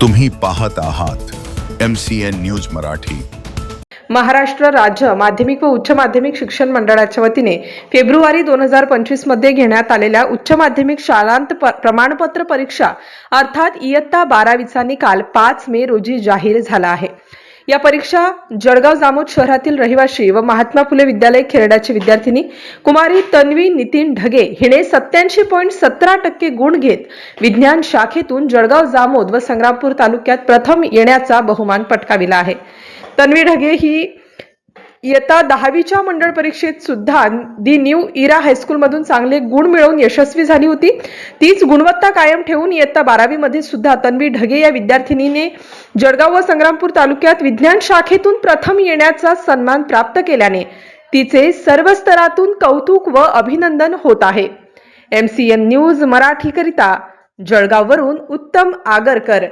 तुम्ही पाहत आहात M C N news Marathi. Maharashtra राज्य माध्यमिक व उच्च माध्यमिक शिक्षण मंडळाच्या वतीने फेब्रुवारी दोन हजार पंचवीसमध्ये घेण्यात आलेल्या उच्च माध्यमिक शाळांत प्रमाणपत्र परीक्षा अर्थात इयत्ता बारावीचा निकाल पाच मे रोजी जाहीर झाला आहे. या परीक्षा जळगाव जामोद शहरातील रहिवाशी व महात्मा फुले विद्यालय खेरड्याची विद्यार्थिनी कुमारी तन्वी नितीन ढगे हिने सत्याऐंशी पॉईंट सतरा टक्के गुण घेत विज्ञान शाखेतून जळगाव जामोद व संग्रामपूर तालुक्यात प्रथम येण्याचा बहुमान पटकाविला आहे. तन्वी ढगे ही इयत्ता दहावीच्या मंडळ परीक्षेत सुद्धा दी न्यू इरा हायस्कूलमधून चांगले गुण मिळवून यशस्वी झाली होती. तीच गुणवत्ता कायम ठेवून इयत्ता बारावीमध्ये सुद्धा तन्वी ढगे या विद्यार्थिनीने जळगाव व संग्रामपूर तालुक्यात विज्ञान शाखेतून प्रथम येण्याचा सन्मान प्राप्त केल्याने तिचे सर्व स्तरातून कौतुक व अभिनंदन होत आहे. एम सी एन न्यूज मराठीकरिता जळगाववरून उत्तम आगरकर.